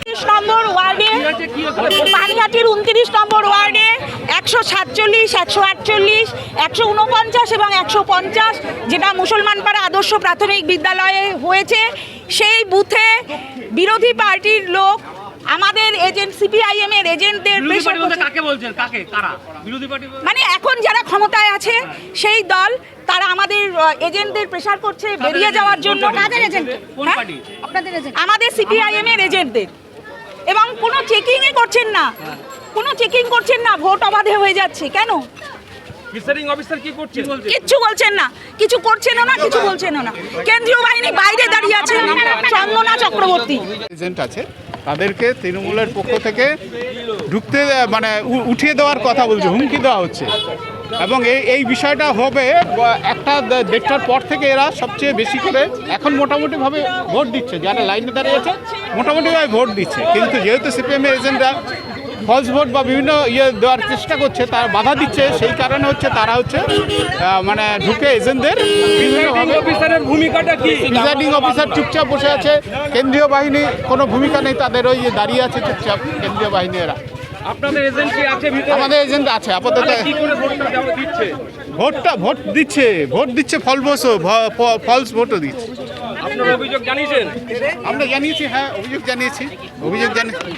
উনত্রিশ নম্বর ওয়ার্ডে পানিহাটির উনত্রিশ নম্বর ওয়ার্ডে একশো সাতচল্লিশ একশো আটচল্লিশ একশো উনপঞ্চাশ এবং একশো পঞ্চাশ যেটা মুসলমান পাড়া আদর্শ প্রাথমিক বিদ্যালয়ে হয়েছে। সেই বুথে বিরোধী পার্টির লোক আমাদের এজেন্ট সিপিআইএম এর এজেন্টদের বিরোধী পার্টি বলতে করছে। কাকে বলছেন? কাকে? কারা? বিরোধী পার্টি মানে এখন যারা ক্ষমতায় আছে সেই দল তারা আমাদের এজেন্টদের প্রেশার করছে বেরিয়ে যাওয়ার জন্য। কাদের এজেন্ট? কোন হ্যাঁ? পার্টি? আপনাদের এজেন্ট। আমাদের সিপিআইএম এর এজেন্টদের। এবং কোনো চেকিংই করছেন না। কোনো চেকিং করছেন না। ভোট অবাধে হয়ে যাচ্ছে। কেন? প্রিসাইডিং অফিসার কি করছে কিচ্ছু বলছেন না। কিছু করছেনও না কিছু বলছেনও না। কেন্দ্রীয় বাহিনী বাইরে দাঁড়িয়ে আছে চন্দনা চক্রবর্তী। এজেন্ট আছে। তাদেরকে তৃণমূলের পক্ষ থেকে ঢুকতে মানে উঠিয়ে দেওয়ার কথা বলছে, হুমকি দেওয়া হচ্ছে। এবং এই এই বিষয়টা হবে, একটা দেড়টার পর থেকে এরা সবচেয়ে বেশি করে এখন মোটামুটিভাবে ভোট দিচ্ছে। যারা লাইনে দাঁড়িয়েছে মোটামুটিভাবে ভোট দিচ্ছে। কিন্তু যেহেতু সিপিএমের এজেন্টরা ফলস ভোট বা বিভিন্ন ইয়ে দেওয়ার চেষ্টা করছে তারা বাধা দিচ্ছে সেই কারণে হচ্ছে তারা হচ্ছে মানে ঢুকে এজেন্টদের। অফিসারের ভূমিকাটা কি? প্রিজাইডিং অফিসার চুপচাপ বসে আছে কেন্দ্রীয় বাহিনী কোনো ভূমিকা নেই তাদের ওই দাঁড়িয়ে আছে চুপচাপ কেন্দ্রীয় বাহিনী এরা। আপনাদের এজেন্ট কি আছে ভিতরে? আমাদের এজেন্ট আছে আপাতত কি করে ভোটটা দেওয়া দিচ্ছে? ভোটটা ভোট দিচ্ছে ভোট দিচ্ছে ফলবসও ফলস ভোটও দিচ্ছে। আপনার অভিযোগ জানিয়েছেন? আমরা জানিয়েছি হ্যাঁ অভিযোগ জানিয়েছি অভিযোগ জানিয়েছি